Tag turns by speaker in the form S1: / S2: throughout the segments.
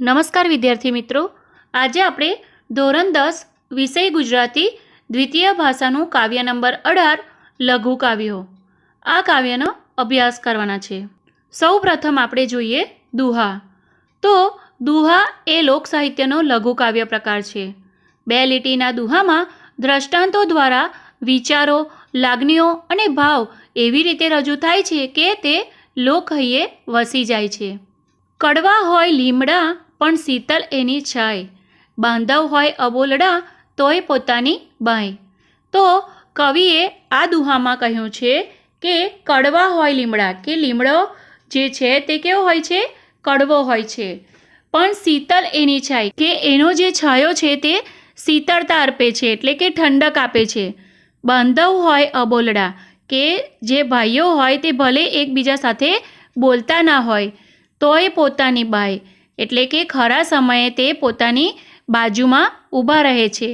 S1: નમસ્કાર વિદ્યાર્થી મિત્રો. આજે આપણે ધોરણ દસ, વિષય ગુજરાતી, દ્વિતીય ભાષાનું કાવ્ય નંબર અઢાર, લઘુ કાવ્યો. આ કાવ્યનો અભ્યાસ કરવાના છે. સૌ પ્રથમ આપણે જોઈએ દુહા. તો દુહા એ લોક સાહિત્યનો લઘુ કાવ્ય પ્રકાર છે. બે લીટીના દુહામાં દ્રષ્ટાંતો દ્વારા વિચારો લાગણીઓ અને ભાવ એવી રીતે રજૂ થાય છે કે તે લોકહૈયે વસી જાય છે. કડવા હોય લીમડા પણ શીતલ એની છાય. બાંધવ હોય અબોલડા તોય પોતાની બાય. તો કવિએ આ દુહામાં કહ્યું છે કે કડવા હોય લીમડા કે લીમડો જે છે તે કેવો હોય છે? કડવો હોય છે. પણ શીતલ એની છાય કે એનો જે છાયો છે તે શીતળતા અર્પે છે એટલે કે ઠંડક આપે છે. બાંધવ હોય અબોલડા કે જે ભાઈઓ હોય તે ભલે એકબીજા સાથે બોલતા ના હોય, તોય પોતાની બાય. એટલે કે ખરા સમયે તે પોતાની બાજુમાં ઊભા રહે છે.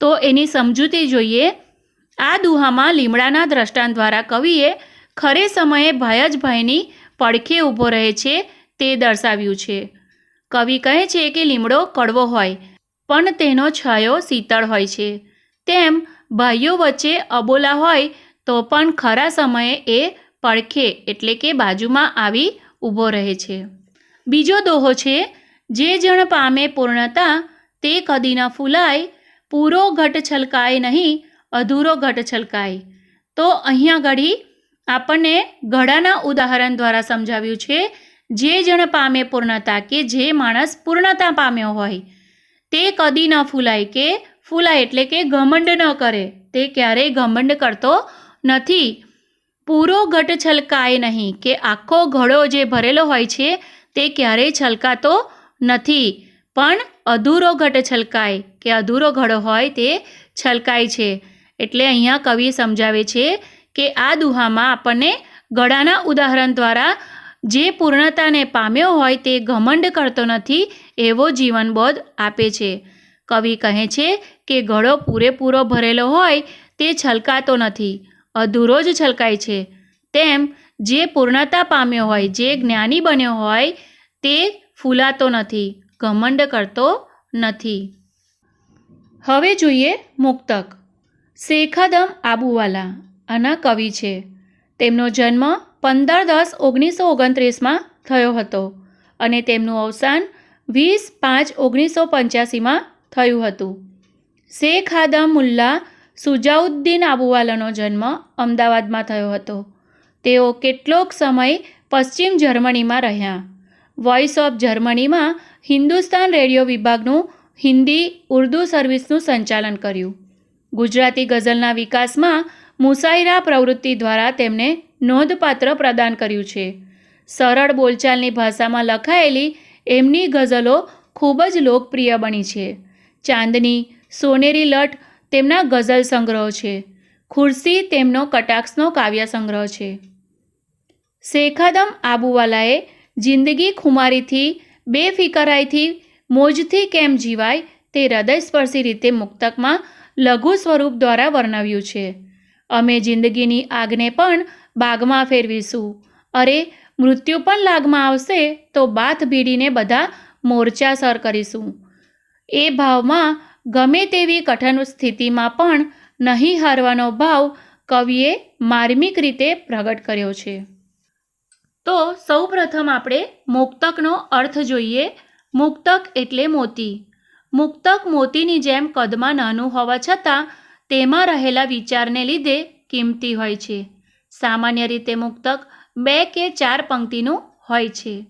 S1: તો એની સમજૂતી જોઈએ. આ દુહામાં લીમડાના દ્રષ્ટાંત દ્વારા કવિએ ખરે સમયે ભાઈ જ ભાઈની પડખે ઊભો રહે છે તે દર્શાવ્યું છે. કવિ કહે છે કે લીમડો કડવો હોય, પણ તેનો છાયો શીતળ હોય છે. તેમ ભાઈઓ વચ્ચે અબોલા હોય, તો પણ ખરા સમયે એ પડખે, એટલે કે બાજુમાં આવી ઊભો રહે છે. બીજો દોહો છે, જે જણ પામે પૂર્ણતા, તે કદી ન ફૂલાય, પૂરો ઘટ છલકાય નહીં, અધૂરો ઘટ છલકાય. તો અહીંયા ઘડી આપણને ઘડાના ઉદાહરણ દ્વારા સમજાવ્યું છે, જે જણ પામે પૂર્ણતા કે જે માણસ પૂર્ણતા પામ્યો હોય, તે કદી ન ફૂલાય કે, ફૂલાય એટલે કે ઘમંડ ન કરે, તે ક્યારેય ઘમંડ કરતો નથી. પૂરો ઘટ છલકાય નહીં કે આખો ઘડો જે ભરેલો હોય છે તે ક્યારેય છલકાતો નથી. પણ અધૂરો ઘટ છલકાય. કે અધૂરો ઘડો હોય તે છલકાય છે. એટલે અહીંયા કવિ સમજાવે છે કે આ દુહામાં આપણને ગળાના ઉદાહરણ દ્વારા જે પૂર્ણતાને પામ્યો હોય તે ઘમંડ કરતો નથી એવો જીવનબોધ આપે છે. કવિ કહે છે કે ઘડો પૂરેપૂરો ભરેલો હોય તે છલકાતો નથી. અધૂરો જ છલકાય છે. તેમ જે પૂર્ણતા પામ્યો હોય, જે જ્ઞાની બન્યો હોય, તે ફૂલાતો નથી, ઘમંડ કરતો નથી. હવે જોઈએ મુક્તક. શેખાદમ આબુવાલા, આના કવિ છે. તેમનો જન્મ પંદર દસ ઓગણીસો ઓગણત્રીસમાં થયો હતો અને તેમનું અવસાન વીસ પાંચ ઓગણીસો પંચ્યાસીમાં થયું હતું. શેખ આદમ મુલ્લા સુજાઉદ્દીન આબુવાલાનો જન્મ અમદાવાદમાં થયો હતો. તેઓ કેટલોક સમય પશ્ચિમ જર્મનીમાં રહ્યા. વોઇસ ઓફ જર્મનીમાં હિન્દુસ્તાન રેડિયો વિભાગનું હિન્દી ઉર્દુ સર્વિસનું સંચાલન કર્યું. ગુજરાતી ગઝલના વિકાસમાં મુસાયરા પ્રવૃત્તિ દ્વારા તેમને નોંધપાત્ર પ્રદાન કર્યું છે. સરળ બોલચાલની ભાષામાં લખાયેલી એમની ગઝલો ખૂબ જ લોકપ્રિય બની છે. ચાંદની, સોનેરી લટ તેમના ગઝલ સંગ્રહ છે. ખુરશી તેમનો કટાક્ષનો કાવ્ય સંગ્રહ છે. શેખાદમ આબુવાલાએ જિંદગી ખુમારીથી, બેફિકરાઈથી, મોજથી કેમ જીવાય તે હૃદયસ્પર્શી રીતે મુક્તકમાં લઘુ સ્વરૂપ દ્વારા વર્ણવ્યું છે. અમે જિંદગીની આગને પણ બાગમાં ફેરવીશું. અરે, મૃત્યુ પણ લાગમાં આવશે તો બાથ ભીડીને બધા મોરચા સર કરીશું. એ ભાવમાં ગમે તેવી કઠણ સ્થિતિમાં પણ નહીં હારવાનો ભાવ કવિએ માર્મિક રીતે પ્રગટ કર્યો છે. તો સૌપ્રથમ આપણે મુક્તકનો અર્થ જોઈએ. મુક્તક એટલે મોતી. મુક્તક મોતીની જેમ કદમાં નાનું હોવા છતાં તેમાં રહેલા વિચારને લીધે કિંમતી હોય છે. સામાન્ય રીતે મુક્તક બે કે ચાર પંક્તિનું હોય છે.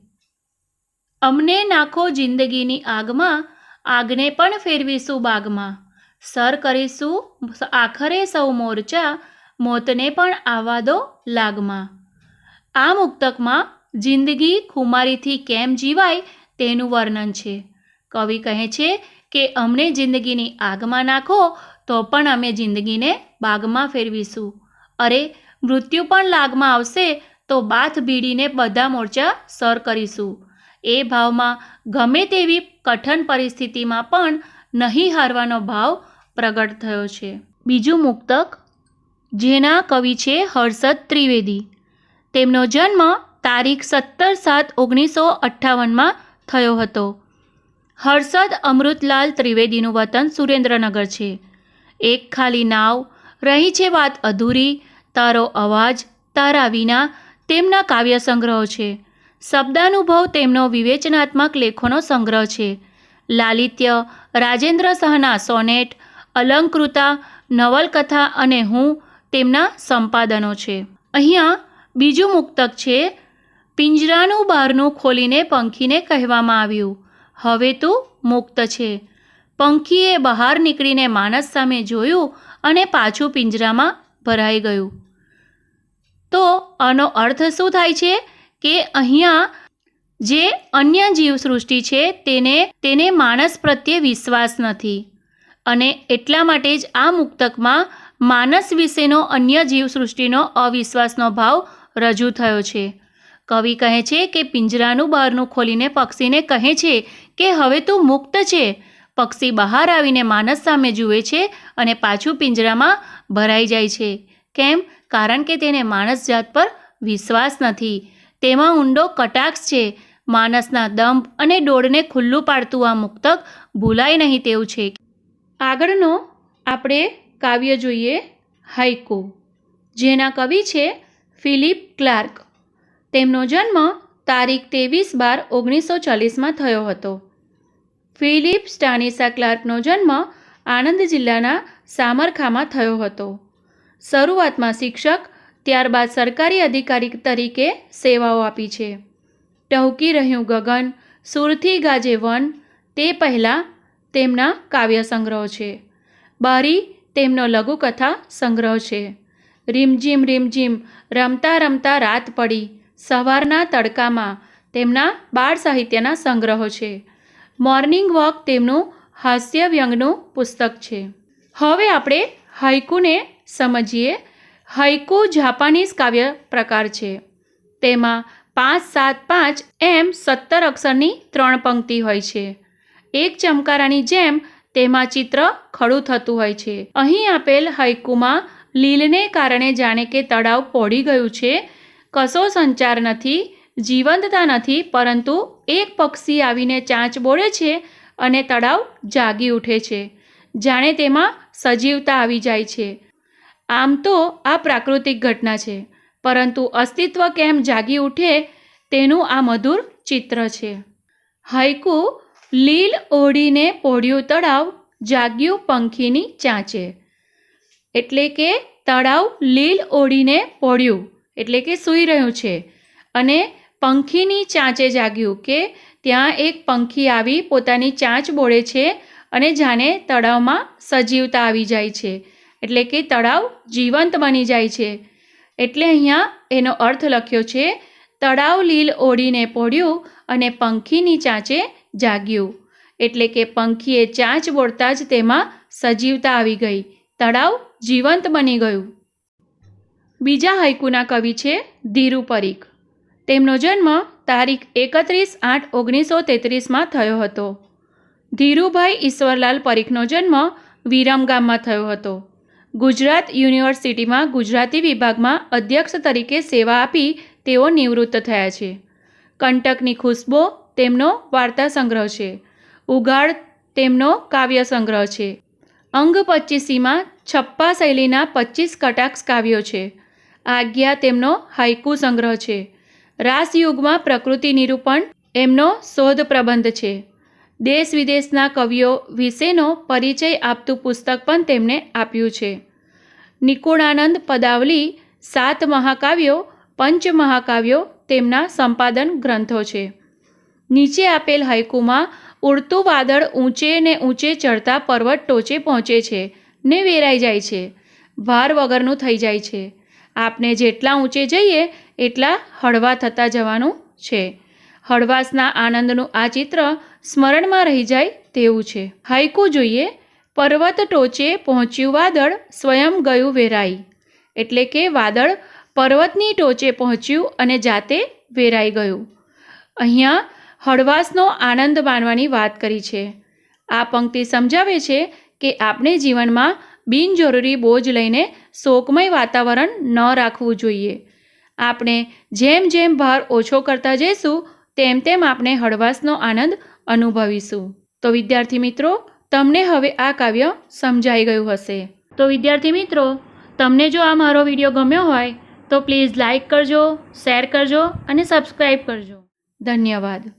S1: અમને નાખો જિંદગીની આગમાં, આગને પણ ફેરવીશું બાગમાં. સર કરીશું, આખરે સૌ મોરચા, મોતને પણ આવવા દો લાગમાં. આ મુક્તકમાં જિંદગી ખુમારીથી કેમ જીવાય તેનું વર્ણન છે. કવિ કહે છે કે, અમને જિંદગીની આગમાં નાખો તો પણ અમે જિંદગીને બાગમાં ફેરવીશું. અરે, મૃત્યુ પણ લાગમાં આવશે તો બાથ ભીડીને બધા મોરચા સર કરીશું. એ ભાવમાં ગમે તેવી કઠણ પરિસ્થિતિમાં પણ નહીં હારવાનો ભાવ પ્રગટ થયો છે. બીજું મુક્તક, જેના કવિ છે હર્ષદ ત્રિવેદી. તેમનો જન્મ તારીખ સત્તર સાત ઓગણીસો અઠ્ઠાવનમાં થયો હતો. હર્ષદ અમૃતલાલ ત્રિવેદીનું વતન સુરેન્દ્રનગર છે. એક ખાલી નાવ, રહી છે વાત અધૂરી, તારો અવાજ, તારા વિના તેમના કાવ્ય સંગ્રહો છે. શબ્દાનુભવ તેમનો વિવેચનાત્મક લેખોનો સંગ્રહ છે. લાલિત્ય, રાજેન્દ્ર શાહના સોનેટ, અલંકૃતા, નવલકથા અને હું તેમના સંપાદનો છે. અહીંયા બીજું મુક્તક છે, પિંજરાનું બહારનું ખોલીને પંખીને કહેવામાં આવ્યું. હવે તું મુક્ત છે. પંખીએ બહાર નીકળીને માણસ સામે જોયું અને પાછું પિંજરામાં ભરાઈ ગયું. તો આનો અર્થ શું થાય છે કે અહીંયા જે અન્ય જીવસૃષ્ટિ છે તેને તેને માણસ પ્રત્યે વિશ્વાસ નથી. અને એટલા માટે જ આ મુક્તકમાં માનસ વિશેનો અન્ય જીવસૃષ્ટિનો અવિશ્વાસનો ભાવ રજૂ થયો છે. કવિ કહે છે કે પિંજરાનું બહારનું ખોલીને પક્ષીને કહે છે કે હવે તું મુક્ત છે. પક્ષી બહાર આવીને માનસ સામે જુએ છે અને પાછું પિંજરામાં ભરાઈ જાય છે. કેમ? કારણ કે તેને માણસ જાત પર વિશ્વાસ નથી. તેમાં ઊંડો કટાક્ષ છે. માણસના દંભ અને ડોળને ખુલ્લું પાડતું આ મુક્તક ભૂલાય નહીં તેવું છે. આગળનો આપણે કાવ્ય જોઈએ હાઈકુ જેના કવિ છે ફિલિપ ક્લાર્ક. તેમનો જન્મ તારીખ ત્રેવીસ બાર ઓગણીસો ચાલીસમાં થયો હતો. ફિલિપ સ્ટાનિસા ક્લાર્કનો જન્મ આણંદ જિલ્લાના સામરખામાં થયો હતો. શરૂઆતમાં શિક્ષક, ત્યારબાદ સરકારી અધિકારી તરીકે સેવાઓ આપી છે. ટહુકી રહ્યું ગગન, સુરથી ગાજે વન, તે પહેલાં તેમના કાવ્ય સંગ્રહ છે. બારી તેમનો લઘુકથા સંગ્રહ છે. રીમઝીમ રીમઝીમ રમતા રમતા રાત પડી. સવારના તડકામાં તેમના બાળ સાહિત્યના સંગ્રહો છે. મોર્નિંગ વોક તેમનું હાસ્ય વ્યંગનું પુસ્તક છે. હવે આપણે હૈકુને સમજીએ. હૈકુ જાપાનીઝ કાવ્ય પ્રકાર છે. તેમાં પાંચ સાત પાંચ એમ સત્તર અક્ષરની ત્રણ પંક્તિ હોય છે. એક ચમકારાની જેમ તેમાં ચિત્ર ખડું થતું હોય છે. અહીં આપેલ હાઈકુમાં લીલને કારણે જાણે કે તળાવ પોડી ગયું છે. કશો સંચાર નથી, જીવંતતા નથી, પરંતુ એક પક્ષી આવીને ચાંચ બોળે છે અને તળાવ જાગી ઉઠે છે. જાણે તેમાં સજીવતા આવી જાય છે. આમ તો આ પ્રાકૃતિક ઘટના છે, પરંતુ અસ્તિત્વ કેમ જાગી ઉઠે તેનું આ મધુર ચિત્ર છે. હૈકુ લીલ ઓઢીને પોઢ્યું તળાવ જાગ્યું પંખીની ચાંચે. એટલે કે તળાવ લીલ ઓઢીને પડ્યું એટલે કે સૂઈ રહ્યું છે. અને પંખીની ચાંચે જાગ્યું કે ત્યાં એક પંખી આવી પોતાની ચાંચ બોળે છે અને જાણે તળાવમાં સજીવતા આવી જાય છે. એટલે કે તળાવ જીવંત બની જાય છે. એટલે અહીંયા એનો અર્થ લખ્યો છે, તળાવ લીલ ઓઢીને પડ્યું અને પંખીની ચાંચે જાગ્યું. એટલે કે પંખીએ ચાંચ બોળતા જ તેમાં સજીવતા આવી ગઈ. તળાવ જીવંત બની ગયું. બીજા હાઇકુના કવિ છે ધીરુ પરીખ. તેમનો જન્મ તારીખ એકત્રીસ આઠ ઓગણીસો તેત્રીસમાં થયો હતો. ધીરુભાઈ ઈશ્વરલાલ પરીખનો જન્મ વિરમ ગામમાં થયો હતો. ગુજરાત યુનિવર્સિટીમાં ગુજરાતી વિભાગમાં અધ્યક્ષ તરીકે સેવા આપી તેઓ નિવૃત્ત થયા છે. કંટકની ખુશ્બો તેમનો વાર્તા સંગ્રહ છે. ઉઘાડ તેમનો કાવ્ય સંગ્રહ છે. અંગ પચ્ચીસીમાં છપ્પા શૈલીના પચીસ કટાક્ષ કાવ્યો છે. આજ્ઞા તેમનો હાઇકુ સંગ્રહ છે. રાસયુગમાં પ્રકૃતિ નિરૂપણ એમનો શોધ પ્રબંધ છે. દેશ વિદેશના કવિઓ વિશેનો પરિચય આપતું પુસ્તક પણ તેમણે આપ્યું છે. નિકુણાનંદ પદાવલી સાત મહાકાવ્યો, પંચ મહાકાવ્યો તેમના સંપાદન ગ્રંથો છે. નીચે આપેલ હાઇકુમાં ઉડતું વાદળ ઊંચે ને ઊંચે ચડતા પર્વત ટોચે પહોંચે છે ને વેરાઈ જાય છે. ભાર વગરનું થઈ જાય છે. આપને જેટલા ઊંચે જઈએ, એટલા હળવા થતા જવાનું છે. હળવાશના આનંદનું આ ચિત્ર સ્મરણમાં રહી જાય તેવું છે. હાઈકુ જોઈએ, પર્વત ટોચે પહોંચ્યું વાદળ સ્વયં ગયું વેરાઈ. એટલે કે વાદળ પર્વતની ટોચે પહોંચ્યું અને જાતે વેરાઈ ગયું. અહીંયા હળવાશનો આનંદ માણવાની વાત કરી છે. આ પંક્તિ સમજાવે છે કે આપણે જીવનમાં બિનજરૂરી બોજ લઈને શોકમય વાતાવરણ ન રાખવું જોઈએ. આપણે જેમ જેમ ભાર ઓછો કરતા જઈશું, તેમ તેમ આપણે હળવાશનો આનંદ અનુભવીશું. તો વિદ્યાર્થી મિત્રો, તમને હવે આ કાવ્ય સમજાઈ ગયું હશે. તો વિદ્યાર્થી મિત્રો, તમને જો આ મારો વીડિયો ગમ્યો હોય, તો પ્લીઝ લાઇક કરજો, શેર કરજો અને સબસ્ક્રાઈબ કરજો. ધન્યવાદ.